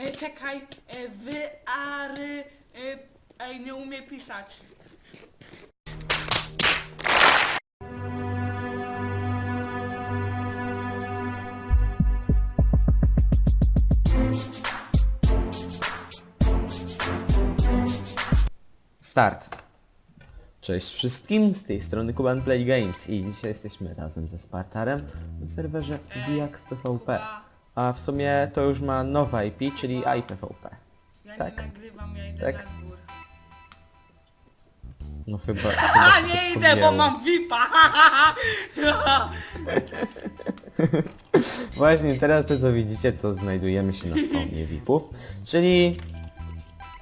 E, czekaj, e, wy, ary, e, ej, nie umie pisać. Start. Cześć wszystkim, z tej strony Kuban Play Games i dzisiaj jesteśmy razem ze Spartarem na serwerze Diax PvP. Kuba. A w sumie to już ma nowa IP, czyli iPvP. Ja Tak. nie nagrywam, ja idę Tak. na. No chyba... A chyba nie się idę, bo pomyliło. mam VIPa! Właśnie teraz to co widzicie to znajdujemy się na spawnie VIP-ów, czyli...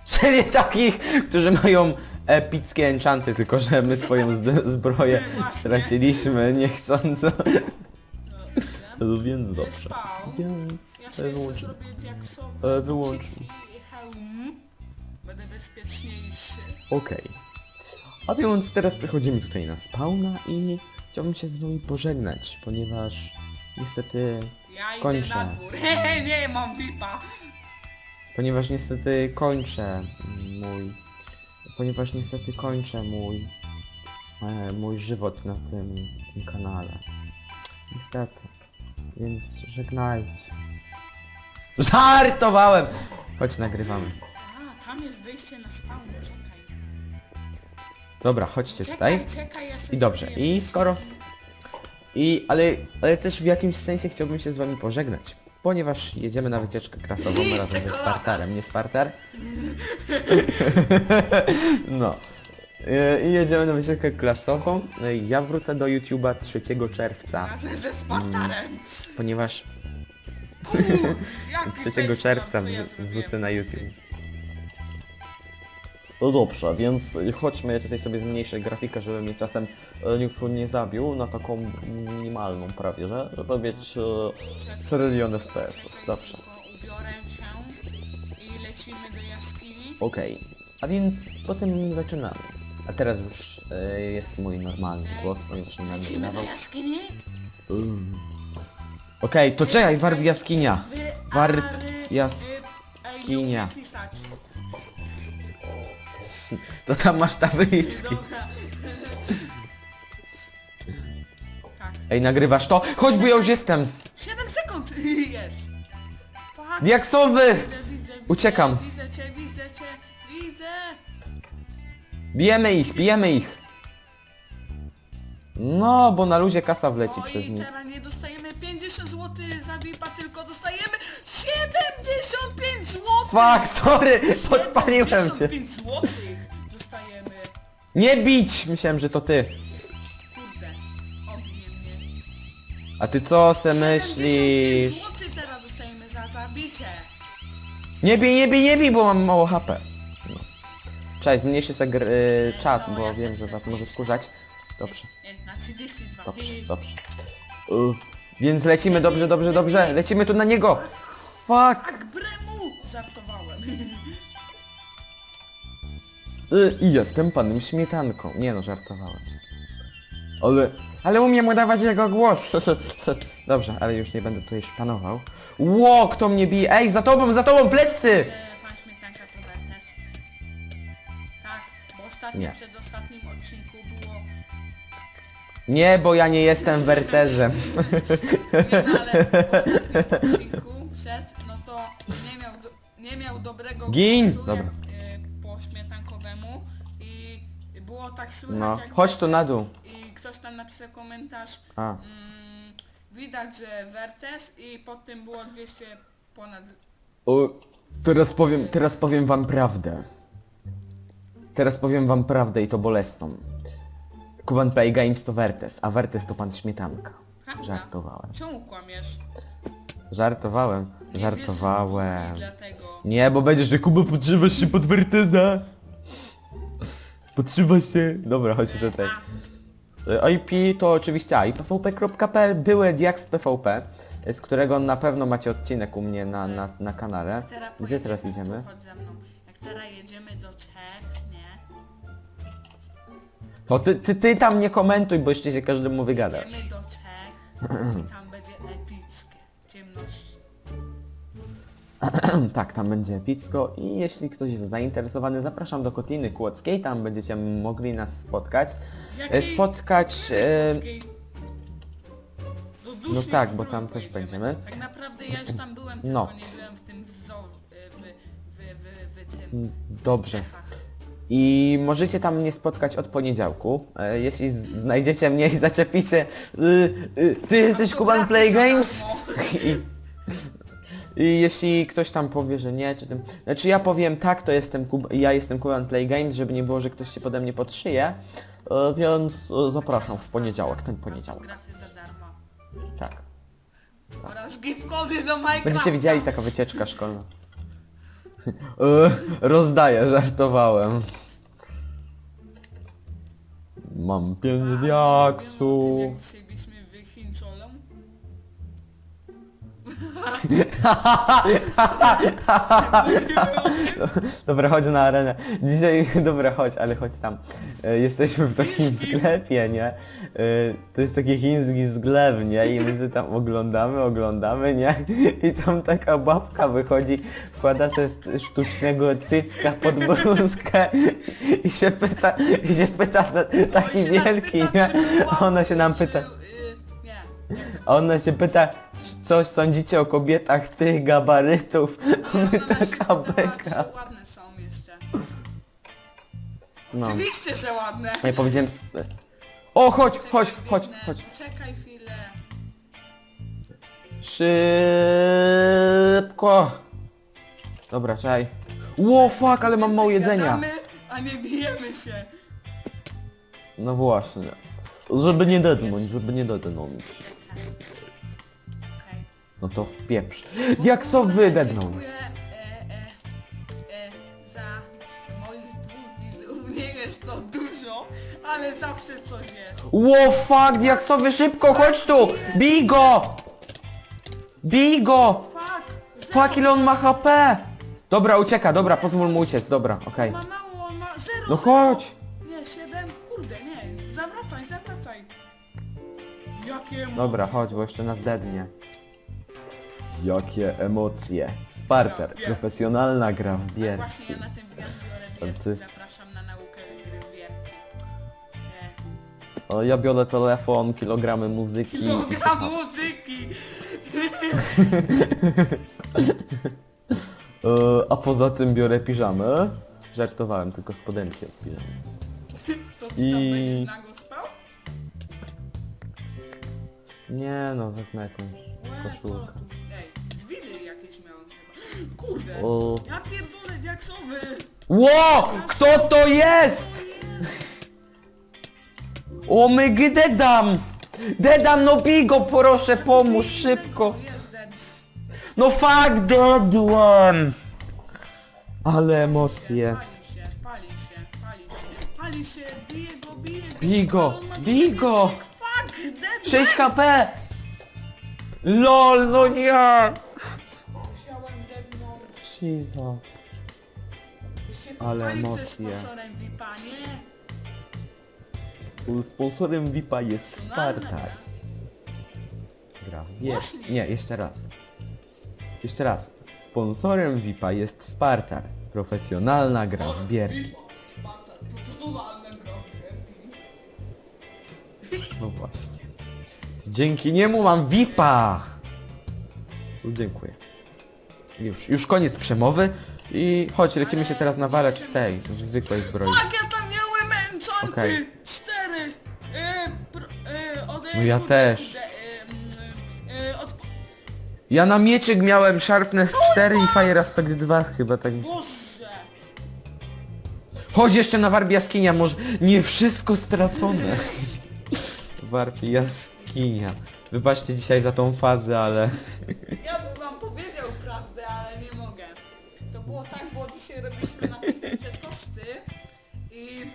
Czyli takich, którzy mają epickie enchanty, tylko że my swoją zd- zbroję straciliśmy niechcąco. No Więc dobrze. Spał. Więc Ja sobie jeszcze zrobię E, wyłączmy. buciki i hełm. Będę bezpieczniejszy. Okej. A więc teraz przechodzimy tutaj na spawna i chciałbym się z wami pożegnać, ponieważ niestety, Ja idę Kończę. na dwór. Hehe, nie mam VIPa. ponieważ niestety kończę mój, ponieważ niestety kończę mój, e, mój żywot na tym, tym kanale. Niestety. Więc żegnajcie. Żartowałem! Chodź nagrywamy. A, tam jest wyjście na spawn, czekaj. Dobra, chodźcie tutaj. Czekaj, czekaj, ja sobie I dobrze, zrobię i skoro... I, ale, ale też w jakimś sensie chciałbym się z wami pożegnać, ponieważ jedziemy na wycieczkę krasową razem ze. Spartarem, nie Spartar? No. E, I jedziemy na wycieczkę klasową. E, Ja wrócę do YouTube'a 3 czerwca, razem ze Spartarem. ponieważ Uuu, jaki 3 facecam, czerwca co ja zrobiłem. wrócę na YouTube. No dobrze, więc chodźmy tutaj sobie zmniejszę grafikę, żeby mnie czasem e, nikt nie zabił na taką minimalną prawie, że? Żeby mieć e, 4 miliony FPS. Czekaj, Dobrze. tylko Ubiorę się i lecimy do jaskini. Okej. A więc potem zaczynamy. A teraz już e, jest mój normalny głos, ponieważ nie będę Lecimy do jaskini? Mm. Okej, to czekaj, warp jaskinia. Warp jaskinia. pisać. To tam masz tabliczki. Dobra. tak. Ej, nagrywasz to? Chodź, bo ja już jestem. 7 sekund jest. Fuck. Diaksowy! Widzę, widzę, widzę, Uciekam. Widzę cię, widzę cię, widzę. Bijemy ich, bijemy ich. No, bo na luzie kasa wleci O przez i nich. teraz nie dostajemy 50 zł za VIPa, tylko dostajemy 75 zł! Fuck, sorry, podpaliłem cię. 75 zł dostajemy. Nie bić! Myślałem, że to ty. Kurde, ognie mnie. A ty co se 75 myślisz? zł teraz dostajemy za zabicie. Nie bij, nie bij, nie bij, bo mam mało HP. Cześć, zmniejszy sobie gr- y, czas, bo wiem, że was może skurzać. Dobrze, na 32. dobrze, dobrze. Y, więc lecimy, dobrze, dobrze, dobrze. Lecimy tu na niego. Fuck! Tak, bremu! Żartowałem. Y, I jestem panem śmietanką. Nie no, żartowałem. Ale... Ale umiem udawać jego głos. Dobrze, ale już nie będę tutaj szpanował. Ło, kto mnie bije? Ej, za tobą, za tobą, plecy! Bo ostatnio Nie. przed ostatnim odcinku było... Nie, bo ja nie jestem wertezem. Nie no, ale w ostatnim odcinku przed, no to nie miał, do, nie miał dobrego Gin! głosu Dobra. jak, y, po śmietankowemu i było tak słychać No, jak chodź tu na dół. I ktoś tam napisał komentarz, A. mm, widać, że Wertes i pod tym było 200 ponad... O, teraz powiem, teraz powiem wam prawdę. Teraz powiem wam prawdę i to bolesną. Kuban Play Games to Wertes, a Wertes to pan Śmietanka. Prawda? Żartowałem. Czemu kłamiesz? Żartowałem. Nie Żartowałem. wierzysz w duchu i dlatego... Nie, bo będziesz, że Kuba podszywasz się pod Werteza. Podszywasz się. Dobra, chodź tutaj. Y, IP to oczywiście ipvp.pl, były Diax PvP, y, z którego na pewno macie odcinek u mnie na, na, na kanale. Teraz Gdzie pojedziemy, teraz idziemy? Chodź za mną. Jak teraz jedziemy do Czech? No ty, ty, ty tam nie komentuj, bo jeszcze się każdemu wygada. Jedziemy do Czech i tam będzie epickie. Ciemność. tak, tam będzie epicko i jeśli ktoś jest zainteresowany, zapraszam do Kotliny Kłodzkiej, tam będziecie mogli nas spotkać. E, Jakiej- Spotkać... E, Polskiej. Do no tak, bo stron tam też pojedziemy. będziemy. Tak naprawdę ja już tam byłem, No. tylko nie byłem w tym zoo, y, w, w, w, w tym... dobrze. W Czechach. I możecie tam mnie spotkać od poniedziałku. E, jeśli z- znajdziecie mnie i zaczepicie y, y, Ty jesteś Kuban gratis Play Games? I, I jeśli ktoś tam powie, że nie, czy tym... Znaczy ja powiem tak, to jestem Kub... ja jestem Kuban Play Games, żeby nie było, że ktoś się pode mnie podszyje. E, więc e, zapraszam w poniedziałek, ten poniedziałek. Za darmo. Tak. Oraz gift kody do Minecrafta. Będziecie widzieli taka wycieczka szkolna. Rozdaję, żartowałem. Mam pięć diaksów. dzisiaj byliśmy Dobra, chodź na arenę. Dzisiaj, dobra, chodź, ale chodź tam. E, Jesteśmy w takim sklepie, nie? E, To jest taki chiński sklep, nie? I my sobie tam oglądamy, oglądamy, nie? I tam taka babka wychodzi, wkłada sobie st- sztucznego cycka pod bluzkę i się pyta, i się pyta, taki się nas wielki, nie? ona się nam pyta, y, ona się pyta, coś sądzicie o kobietach tych gabarytów? Nie, nas taka beka. ładne są jeszcze. No. Oczywiście, że ładne. Ja powiedziałem... s- O, chodź, chodź, Czekaj, chodź, chodź. Poczekaj chwilę. Szybko. Dobra, czaj. Ło, fuck, ale mam mało jedzenia. Gadamy, a nie bijemy się. No właśnie. Żeby nie dednąć, żeby nie dednąć. No to w pieprz. Jak co wy dedną? Dziękuję e, e, e, za moich dwóch widzów. Nie jest to dużo, ale zawsze coś jest. Ło, fuck, jak co wy szybko, chodź tu! Bij go! Bij go! Fuck! Fuck, ile on ma HP! Dobra, ucieka, dobra, pozwól mu uciec, dobra, okej. Ma mało, on ma zero. No zero. chodź! Nie, siedem, kurde, nie. Zawracaj, zawracaj. Jakie emocje. Dobra, chodź, bo jeszcze nas dednie. Jakie emocje. Sparter, wiem. profesjonalna gra w Tak bierki. właśnie ja na ten wyjazd biorę ty? Zapraszam na naukę gry w bierki. Nie. O, ja biorę telefon, kilogramy muzyki. Kilogram muzyki! E, a poza tym biorę piżamę. Żartowałem, tylko spodenki od piżamy. To ty I- tam będziesz nago spał? Nie no, wezmę jakąś Łe, koszulkę. co Kurde! O. Ja pierdolę, diaksowy! Ło! Kto to jest? O my dedam! Dedam, no bij go, proszę, pomóż, szybko! Jest dead. No fuck, dedłam! Ale emocje. Pali się, pali się, pali się, pali się, bije go, bije go. Bij go, Ale on ma bij drugi go. krzyk, Fuck, dead! 6 HP! LOL, no nie! Jesus. Się Ale emocje. sponsorem VIPa, nie? Sponsorem VIPa jest Spartak. gra. Nie, Właśnie. nie, jeszcze raz. Jeszcze raz. Sponsorem VIPa jest Spartak. Profesjonalna gra w bierki. VIPa, Sparta, profesjonalna gra w bierki. No właśnie. Dzięki niemu mam VIPa! No, Dziękuję. Już, już koniec przemowy i chodź, lecimy się teraz nawalać w tej, w zwykłej zbroi. Fuck, ja tam miałem enchanty! Okej. Cztery! E, pro, e, od, No ja kurde, też. Kurde, e, e, od, Ja na mieczyk miałem Sharpness 4 i Fire Aspect 2 chyba tak mi się... Boże! Chodź jeszcze na warp jaskinia, może nie wszystko stracone. warp jaskinia. Wybaczcie dzisiaj za tą fazę, ale... Ja było tak, bo dzisiaj robiliśmy na piwnicy tosty i...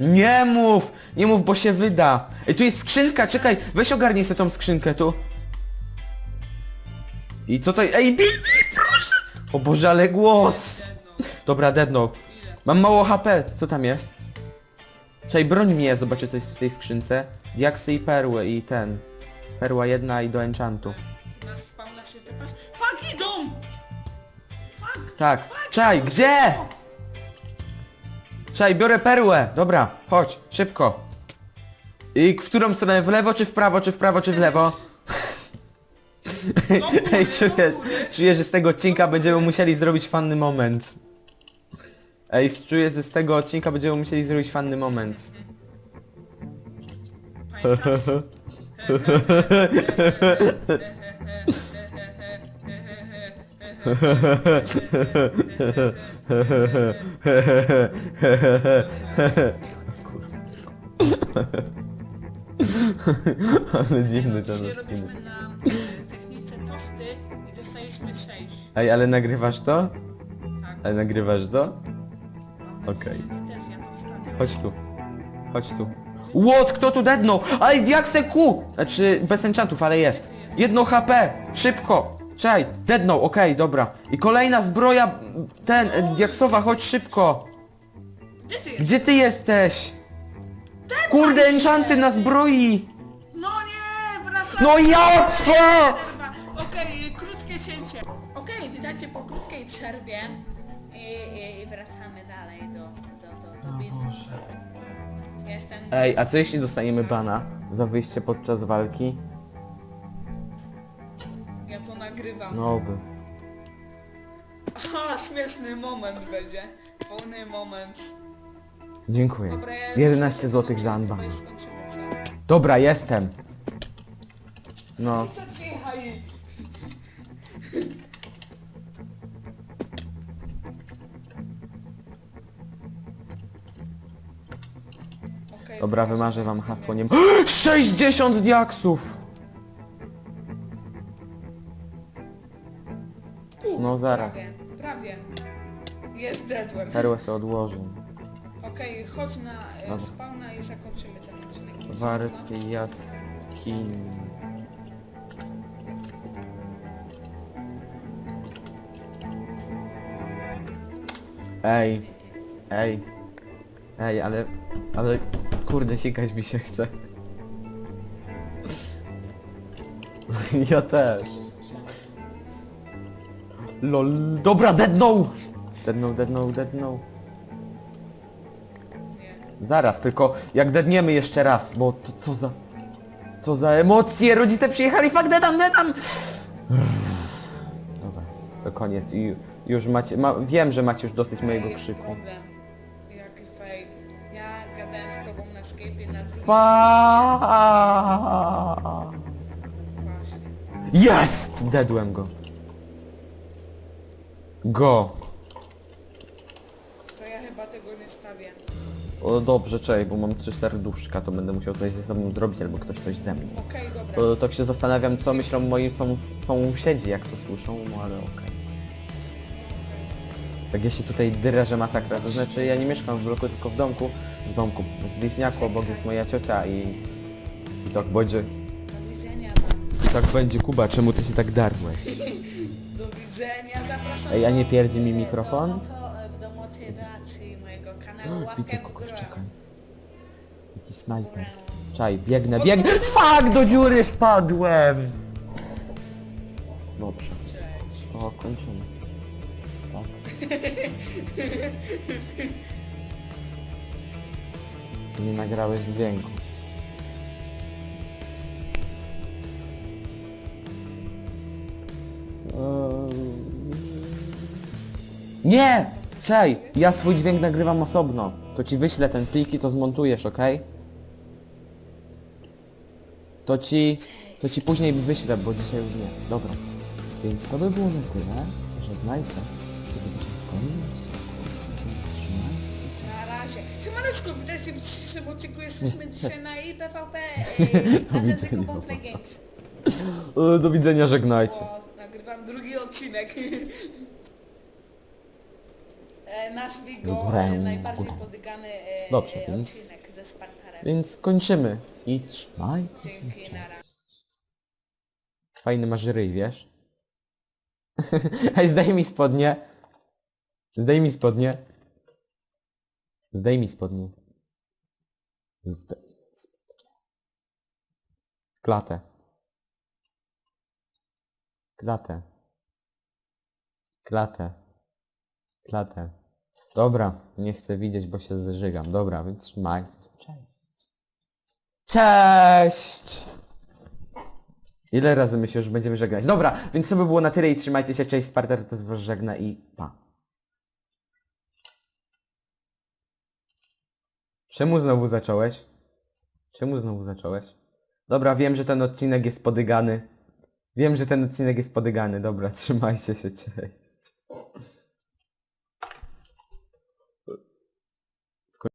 Nie mów! Nie mów, bo się wyda. Ej, tu jest skrzynka, czekaj, weź ogarnij sobie tą skrzynkę tu. I co to... Ej, bij, bij, proszę! O Boże, ale głos! Jedno. Dobra, deadno. Ile? Mam mało HP, co tam jest? Czekaj, broń mnie, zobaczę co jest w tej skrzynce. Diaksy i perły i ten. Perła jedna i do enchantu. Na się. Fuck, idą! Fuck! Tak. Czaj, gdzie? Czaj, biorę perłę. Dobra, chodź, szybko. I w którą stronę? W lewo czy w prawo, czy w prawo, czy w lewo? Do góry, Ej, do czuję, góry. czuję, że z tego odcinka będziemy musieli zrobić fanny moment. Ej, czuję, że z tego odcinka będziemy musieli zrobić fanny moment. Pamiętasz? Ale dziwny ten Dzisiaj odcinek. robiliśmy na e, technice tosty i dostaliśmy 6. Ej, ale nagrywasz to? Tak. Ale nagrywasz to? Mam nadzieję, okej. że ty też, ja to wstawiam. Chodź tu. Chodź tu. Łot, kto tu dednął? Ale diakse Q! Znaczy, bez enchantów, ale jest. Jedno HP! Szybko! Czaj, dednął, okej, dobra. I kolejna zbroja, ten, e, diaksowa, chodź szybko! Gdzie ty jesteś? Gdzie ty jesteś? Kurde, enchanty na zbroi! No nie, wracamy! No ja cię! Przerwa. Okej, krótkie cięcie. Okej, witajcie po krótkiej przerwie i, i, i wracamy dalej do, do, do, do bitwy. Jestem... Ej, a co jeśli dostaniemy bana za wyjście podczas walki? No by. Aha, śmieszny moment będzie. Pełny moment. Dziękuję. Dobra, ja 11 zł za unban. skończymy? Dobra, jestem. No. Co? Okej, Dobra, pokażę wymarzę wam hasło, nie 60 diaksów! No zaraz. Prawie, prawie. Jest deadłem. Perłę sobie odłożę. Okej, chodź na e, Dobra. spawna i zakończymy ten odcinek. Jeśli można. Warty jaskini. Ej, ej, ej, ale, ale, kurde, sikać mi się chce. Ja też. Lol, dobra, deadnął! Deadnął, deadnął, deadnął. Nie. Zaraz, tylko jak dedniemy jeszcze raz, bo to co za... Co za emocje! Rodzice przyjechali, fuck, dedam, dedam! Dobra, to koniec. I już macie... Ma, wiem, że macie już dosyć mojego jest krzyku. problem. Jaki fej. Ja gadałem z tobą na Skype'ie na drugim... Fa... Właśnie. Jest! Dedłem go. Go. To ja chyba tego nie stawię. O dobrze, czej, bo mam trzy serduszka, to będę musiał coś ze sobą zrobić, albo ktoś coś ze mną. Okej, dobra. To tak się zastanawiam, co myślą moi są, sąsiedzi, jak to słyszą, no ale okej. Tak ja się tutaj dyrę, że masakra. To znaczy ja nie mieszkam w bloku, tylko w domku. W domku. W Wiśniaku obok jest moja ciocia i... I tak będzie... Do widzenia tam. I tak będzie Kuba, czemu ty się tak darłeś? Do widzenia, zapraszam Ej, a nie do- pierdzi mi do mikrofon? moto- Do motywacji mojego kanału Bity łapkę w kogoś, górę. czekaj. Jaki snajper. Czaj, biegnę, biegnę. Fuck, do dziury wpadłem! Dobrze. Cześć. To kończymy. Tak. Nie nagrałeś dźwięku. Nie! Czej! Ja swój dźwięk nagrywam osobno. To ci wyślę ten plik i to zmontujesz, okej? To ci... To ci później wyślę, bo dzisiaj już nie. Dobra. Więc to by było na tyle. Żegnajcie. Do zobaczenia w kolejnym odcinku. Trzymajcie się. Na razie. Siemaneczko, witajcie w dzisiejszym odcinku. Jesteśmy dzisiaj na IPVP razem z ekipą Play Games. E, Do widzenia, żegnajcie. O, nagrywam drugi odcinek. E, Nazwij go Górę, e, najbardziej górę. podygany e, Dobrze, e, więc- odcinek ze Spartarem. Więc kończymy. I trzymajcie się. Dzięki, nara. Fajny masz ryj, wiesz? Ej, zdaj mi spodnie. Zdaj mi spodnie. Zdaj mi spodnie. Spodnie. Klatę. Klatę. Klatę. Klatę. Dobra, nie chcę widzieć, bo się zżygam. Dobra, więc trzymaj. Cześć. Cześć! Ile razy my się już będziemy żegnać? Dobra, więc to by było na tyle i trzymajcie się. Cześć, Sparter, to was żegna i pa. Czemu znowu zacząłeś? Czemu znowu zacząłeś? Dobra, wiem, że ten odcinek jest podygany. Wiem, że ten odcinek jest podygany. Dobra, trzymajcie się, cześć.